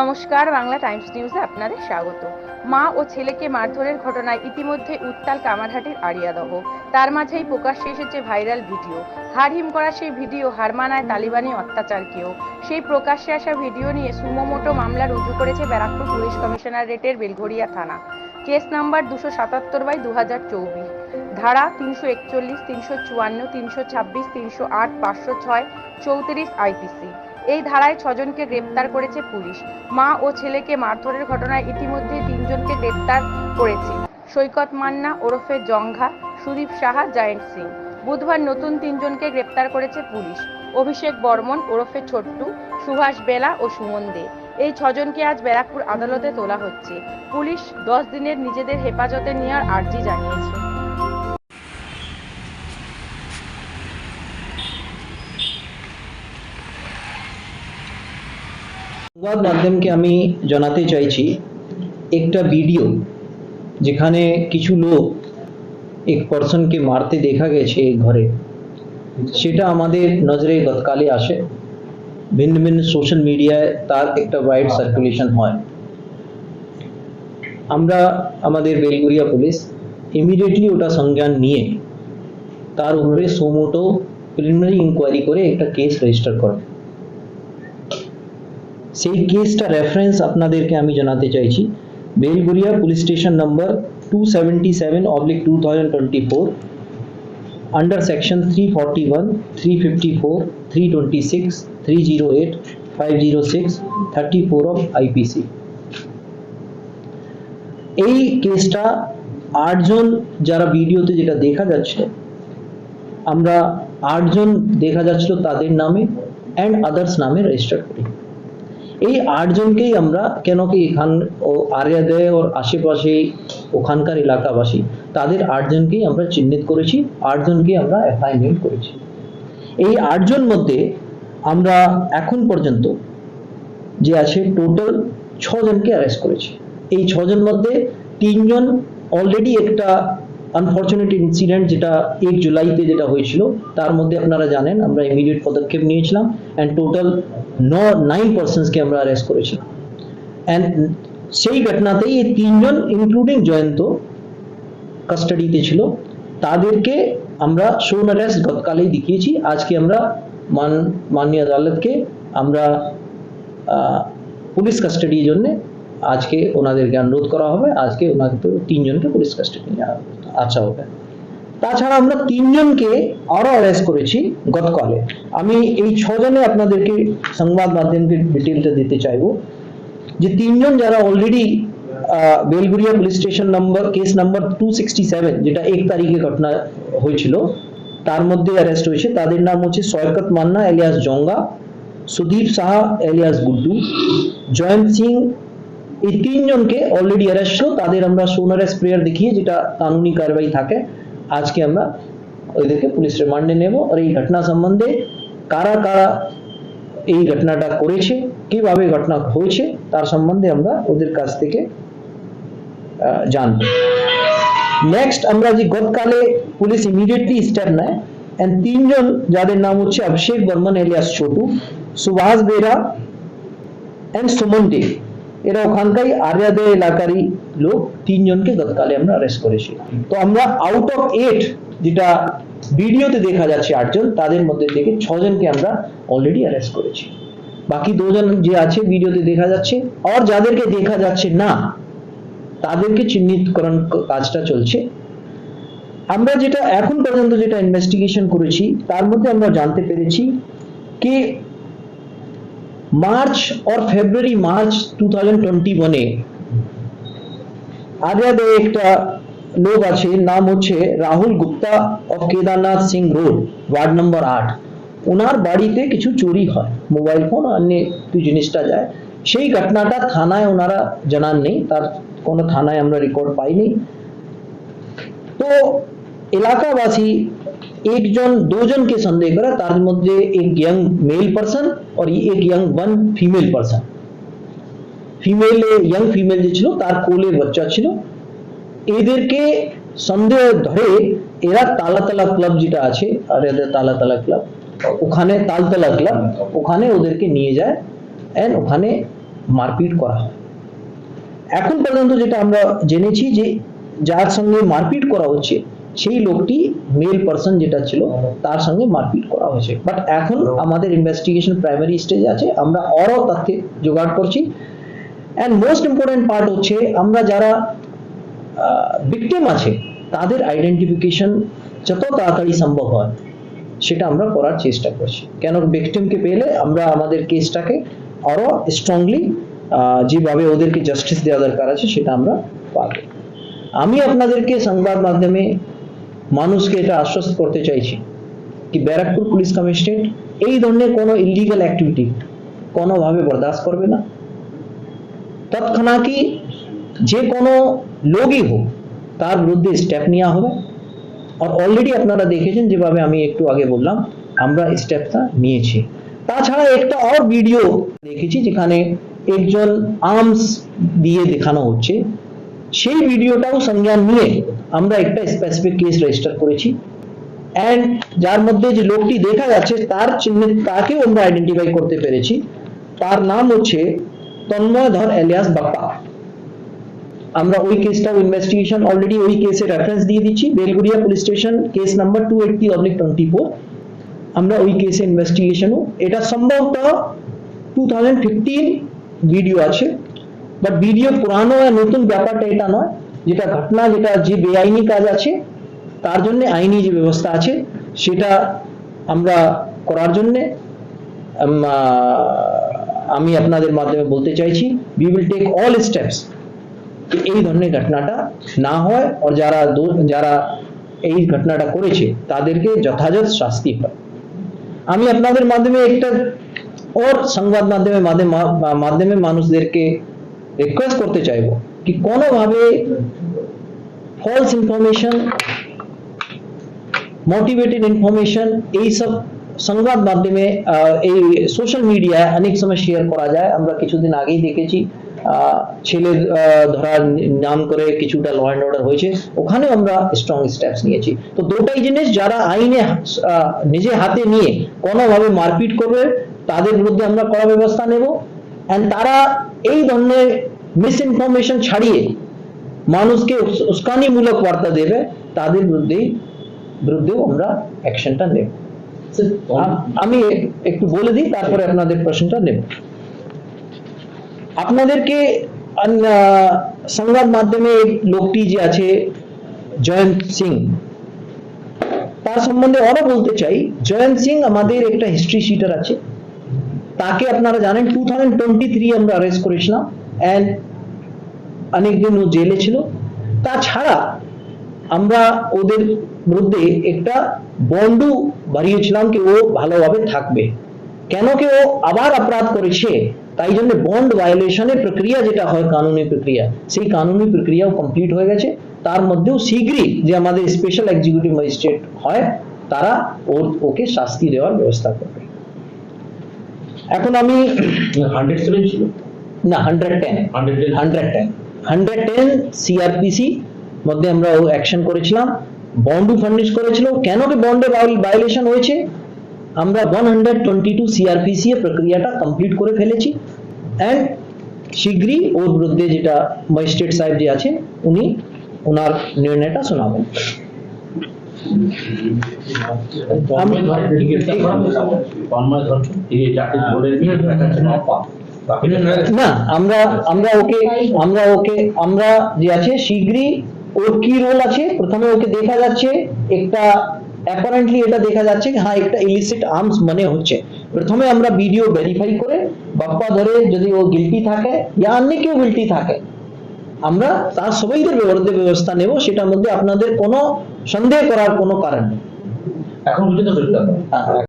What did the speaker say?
নমস্কার, বাংলা টাইমস নিউজে আপনাদের স্বাগত। মা ও ছেলেকে মারধরের ঘটনায় ইতিমধ্যে উত্তাল কামারহাটির আড়িয়াদহ। তার মাঝেই প্রকাশ্যে এসেছে ভাইরাল ভিডিও। হাড়হিম করা সেই ভিডিও হার মানায় তালিবানি অত্যাচারকেও। সেই প্রকাশ্যে আসা ভিডিও নিয়ে সুমোমোটো মামলা রুজু করেছে ব্যারাকপুর পুলিশ কমিশনারেটের বেলঘরিয়া থানা। কেস নাম্বার দুশো সাতাত্তর বাই দু হাজার চৌবিশ। ধারা তিনশো একচল্লিশ, তিনশো চুয়ান্ন, তিনশো ছাব্বিশ, তিনশো আট, পাঁচশো ছয়, চৌত্রিশ আইপিসি এই ধারায় ছজনকে গ্রেপ্তার করেছে পুলিশ। মা ও ছেলেকে মারধরের ঘটনায় ইতিমধ্যে তিনজনকে গ্রেপ্তার করেছে। সৈকত মান্না, ওরফে জঙ্ঘা, সুদীপ সাহা, জায়েন্ট সিং। বুধবার নতুন তিনজনকে গ্রেপ্তার করেছে পুলিশ। অভিষেক বর্মন, ওরফে ছোট্টু, সুভাষ বেলা ও সুমন দে। এই ছজনকে আজ ব্যারাকপুর আদালতে তোলা হচ্ছে। পুলিশ দশ দিনের নিজেদের হেফাজতে নেওয়ার আর্জি জানিয়েছে। সংবাদ মাধ্যমকে আমি জানাতে চাইছি, একটা ভিডিও যেখানে কিছু লোক এক পার্সনকে মারতে দেখা গেছে এই ঘরে। সেটা আমাদের নজরে গতকালে আসে। ভিন্ন ভিন্ন সোশ্যাল মিডিয়ায় তার একটা ওয়াইড সার্কুলেশন হয়। আমরা আমাদের বেলগুড়িয়া পুলিশ ইমিডিয়েটলি ওটা সংজ্ঞান নিয়ে তার উপরে সোমোটো প্রিলিমিনারি ইনকোয়ারি করে একটা কেস রেজিস্টার করে। সেই কেসটা রেফারেন্স আপনাদেরকে আমি জানাতে চাইছি। Belgharia police station number two seventy seven oblique two thousand twenty four under section three forty one three fifty four three twenty six three zero eight five zero six thirty four of IPC এই কেসটা আটজন যারা ভিডিওতে যেটা দেখা যাচ্ছে, আমরা আটজন দেখা যাচ্ছিল তাদের নামে অ্যান্ড আদার্স নামে রেজিস্টার করি। এই আটজনকেই আমরা কেন কি এখান ও আরিয়া আরিয়াদে ওর আশেপাশে ওখানকার এলাকাবাসী, তাদের আটজনকেই আমরা চিহ্নিত করেছি, আটজনকেই আমরা অ্যাসাইনমেন্ট করেছি। এই আটজন মধ্যে আমরা এখন পর্যন্ত যে আছে টোটাল ছজনকে অ্যারেস্ট করেছি। এই ছজন মধ্যে তিনজন অলরেডি একটা আনফর্চুনেট ইনসিডেন্ট যেটা এক জুলাইতে যেটা হয়েছিল, তার মধ্যে আপনারা জানেন, আমরা ইমিডিয়েট পদক্ষেপ নিয়েছিলাম অ্যান্ড টোটাল ন নাইন পার্সনসকে আমরা অ্যারেস্ট করেছিলাম. অ্যান্ড সেই ঘটনাতেই এই তিনজন ইনক্লুডিং জয়ন্ত কাস্টাডিতে ছিল। তাদেরকে আমরা শোন অ্যারেস্ট গতকালেই দেখিয়েছি। আজকে আমরা মান, মাননীয় আদালতকে আমরা পুলিশ কাস্টাডির জন্য আজকে ওনাদেরকে অনুরোধ করা হবে, আজকে ওনাদের তিনজনকে পুলিশ কাস্টাডি নেওয়া আচ্ছা হবে তাছাড়া আমরা তিনজনকে আরও অ্যারেস্ট করেছি গতকালে আমি এই ছজনে আপনাদেরকে সংবাদ মাধ্যমকে ডিটেলটা দিতে চাইব। যে তিনজন যারা already Belgharia police station number case number two sixty seven যেটা এক তারিখে ঘটনা হয়েছিল, তার মধ্যে অ্যারেস্ট হয়েছে। তাদের নাম হচ্ছে সৈকত মান্না এলিয়াস জঙ্গা, সুদীপ সাহা এলিয়াস গুড্ডু, জয়ন্ত সিং এই তিনজনকে অলরেডি অ্যারেস্ট ছিল তাদের আমরা সোন অ্যারেস্ট প্রেয়ার দেখিয়ে যেটা কানুনি কারবাই থাকে আজকে আমরা ওদেরকে পুলিশ রিমান্ডে নেব। আর এই ঘটনা সম্বন্ধে কারা কারা এই ঘটনাটা করেছে কীভাবে ঘটনা হয়েছে তার সম্বন্ধে আমরা ওদের কাছ থেকে আহ, জানব। নেক্সট আমরা যে গতকালে পুলিশ ইমিডিয়েটলি স্টেপ নেয় এন্ড তিনজন যাদের নাম হচ্ছে অভিষেক বর্মন এলিয়াস ছোটু সুভাষ বেরা এন্ড সুমন দে এরা ওখানকারই আর্যাদে এলাকারই লোক, তিনজনকে গতকালে আমরা অ্যারেস্ট করেছি। তো আমরা আউট অফ এইট যেটা ভিডিওতে দেখা যাচ্ছে আটজন, তাদের মধ্যে থেকে ছজনকে আমরা অলরেডি অ্যারেস্ট করেছি। বাকি দুজন যে আছে ভিডিওতে দেখা যাচ্ছে আর যাদেরকে দেখা যাচ্ছে না, তাদেরকে চিহ্নিতকরণ কাজটা চলছে। আমরা যেটা এখন পর্যন্ত যেটা ইনভেস্টিগেশন করেছি, তার মধ্যে আমরা জানতে পেরেছি, কি February March two thousand twenty ওয়ানে আরিয়াদে একটা লোক আছে, নাম হচ্ছে Rahul Gupta of Kedarnath Singh road ward number আট। ওনার বাড়িতে কিছু চুরি হয় মোবাইল ফোন অন্য কিছু জিনিসটা যায়। সেই ঘটনাটা থানায় ওনারা জানান নেই, তার কোনো থানায় আমরা রেকর্ড পাইনি। তো এলাকাবাসী একজন দুজনকে সন্দেহ করে তার মধ্যে এক ইয়াং মেল পার্সন আর এক young one female person female young female যে ছিল তার কোলে বাচ্চা ছিল এদেরকে সন্দেহ ধরে এরা তালাতলা ক্লাব যেটা আছে আর এদের তালাতলা ক্লাব ওখানে তালতলা ক্লাব ওখানে ওদেরকে নিয়ে যায় এন্ড ওখানে মারপিট করা হয় এখন পর্যন্ত যেটা আমরা জেনেছি যে যার সঙ্গে মারপিট করা হচ্ছে সেই লোকটি মেল পার্সন যেটা ছিল, তার সঙ্গে মারপিট করা হয়েছে। বাট এখন আমাদের ইনভেস্টিগেশন প্রাইমারি স্টেজে আছে, আমরা আরও তথ্য জোগাড় করছি। অ্যান্ড মোস্ট ইম্পর্টেন্ট পার্ট হচ্ছে, আমরা যারা ভিকটিম আছে, তাদের আইডেন্টিফিকেশন যত তাড়াতাড়ি সম্ভব হয়, সেটা আমরা করার চেষ্টা করছি। কেন ভিকটিমকে পেলে, আমরা আমাদের কেসটাকে আরও স্ট্রংলি যেভাবে ওদেরকে জাস্টিস দেওয়া দরকার আছে, সেটা আমরা পাবো। আমি আপনাদেরকে সংবাদ মাধ্যমে মানুষকে এটা আশ্বস্ত করতে চাইছি কি ব্যারাকপুর পুলিশ কমিশনারেট এই ধরনের কোনো ইলিগাল অ্যাক্টিভিটি কোনোভাবে বরদাস্ত করবে না। তৎক্ষণাৎই যে কোনো লোকই হোক, তার বিরুদ্ধে স্টেপ নেওয়া হবে। আর অলরেডি আপনারা দেখেছেন যেভাবে আমি একটু আগে বললাম, আমরা স্টেপটা নিয়েছি। তাছাড়া একটা আর ভিডিও দেখেছি যেখানে একজন আর্মস দিয়ে দেখানো হচ্ছে। সেই ভিডিওটাও সংজ্ঞান নিয়ে আমরা একটা স্পেসিফিক কেস রেজিস্টার করেছি। অ্যান্ড যার মধ্যে যে লোকটি দেখা যাচ্ছে, তার চিহ্ন, তাকেও আমরা আইডেন্টিফাই করতে পেরেছি। তার নাম হচ্ছে তন্ময় ধর এলিয়াস বাপ্পা। আমরা ওই কেসটাও ইনভেস্টিগেশন অলরেডি ওই কেসে রেফারেন্স দিয়ে দিচ্ছি। Belgharia police station case number two eighty oblique twenty four আমরা ওই কেসে ইনভেস্টিগেশনও এটা সম্ভবত টু থাউজেন্ড ফিফটিন ভিডিও আছে। বাট ভিডিও পুরানো আর নতুন ব্যাপারটা এটা নয়। যেটা ঘটনা, যেটা যে বেআইনি কাজ আছে, তার জন্য আইনি যে ব্যবস্থা আছে, সেটা আমরা করার জন্যে আমি আপনাদের মাধ্যমে বলতে চাইছি we will take all steps এই ধরনের ঘটনাটা না হয়, আর যারা যারা এই ঘটনাটা করেছে, তাদেরকে যথাযথ শাস্তি হয়। আমি আপনাদের মাধ্যমে একটা ওর সংবাদ মাধ্যমে মাধ্যমে মানুষদেরকে রিকোয়েস্ট করতে চাইব। কি কোনোভাবে ফলস ইনফরমেশন মোটিভেটেড ইনফরমেশন এইসব সংবাদ মাধ্যমে আহ, এই সোশ্যাল মিডিয়ায় অনেক সময় শেয়ার করা যায় আমরা কিছুদিন আগেই দেখেছি আহ, ছেলে আহ, ধরার নাম করে কিছুটা ল অ্যান্ড অর্ডার হয়েছে ওখানে আমরা স্ট্রং স্টেপস নিয়েছি তো দুটাই জিনিস যারা আইনে আহ, নিজে হাতে নিয়ে কোনোভাবে মারপিট করবে তাদের বিরুদ্ধে আমরা কড়া ব্যবস্থা নেব অ্যান্ড তারা এই ধরনের মিস ইনফরমেশন ছাড়িয়ে মানুষকে উস্কানিমূলক বার্তা দেবে তাদের বিরুদ্ধেই বিরুদ্ধেও আমরা অ্যাকশনটা নেব। আমি একটু বলে দিই তারপরে আপনাদের প্রশ্নটা নেব। আপনাদেরকে সংবাদ মাধ্যমে লোকটি যে আছে জয়ন্ত সিং তার সম্বন্ধে আরও বলতে চাই। জয়ন্ত সিং আমাদের একটা হিস্ট্রি শিটার আছে। তাকে আপনারা জানেন টু থাউজেন্ড টোয়েন্টি থ্রি আমরা অ্যারেস্ট করেছিলাম। অ্যান্ড অনেকদিন ও জেলে ছিল। তাছাড়া আমরা ওদের বিরুদ্ধে একটা বন্ডু বাড়িয়েছিলাম কি ও ভালোভাবে থাকবে। কেন কি ও আবার অপরাধ করেছে? তাই জন্য বন্ড ভায়োলেশনের প্রক্রিয়া যেটা হয় কানুনি প্রক্রিয়া সেই কানুনি প্রক্রিয়াও কমপ্লিট হয়ে গেছে। তার মধ্যেও শীঘ্রই যে আমাদের স্পেশাল এক্সিকিউটিভ ম্যাজিস্ট্রেট হয় তারা ওর ওকে শাস্তি দেওয়ার ব্যবস্থা করবে। এখন আমি হান্ড্রেড ছিল? না hundred ten hundred ten hundred ten hundred ten CrPC মধ্যে আমরা অ্যাকশন করেছিলাম। বন্ডও ফার্নিশ করেছিল। কেন কি বন্ডে ভায়োলেশন হয়েছে? আমরা one hundred twenty two CrPC এর প্রক্রিয়াটা কমপ্লিট করে ফেলেছি। অ্যান্ড শীঘ্রই ওর বিরুদ্ধে যেটা ম্যাজিস্ট্রেট সাহেব যে আছে উনি ওনার নির্ণয়টা শোনাবেন। না আমরা আমরা ওকে আমরা ওকে আমরা যে আছে শীঘ্রই ওর কি রোল আছে? প্রথমে ওকে দেখা যাচ্ছে একটা অ্যাপারেন্টলি এটা দেখা যাচ্ছে হ্যাঁ একটা ইলিসিট আর্মস মনে হচ্ছে। প্রথমে আমরা ভিডিও ভেরিফাই করে বাপ্পা ধরে যদি ও গিলটি থাকে ইয়া অন্য কেউ গিলটি থাকে আমরা তার সবাইদের বিরুদ্ধে ব্যবস্থা নেব সেটার মধ্যে আপনাদের কোনো সন্দেহ করার কোনো কারণ নেই। এখন করা। হ্যাঁ।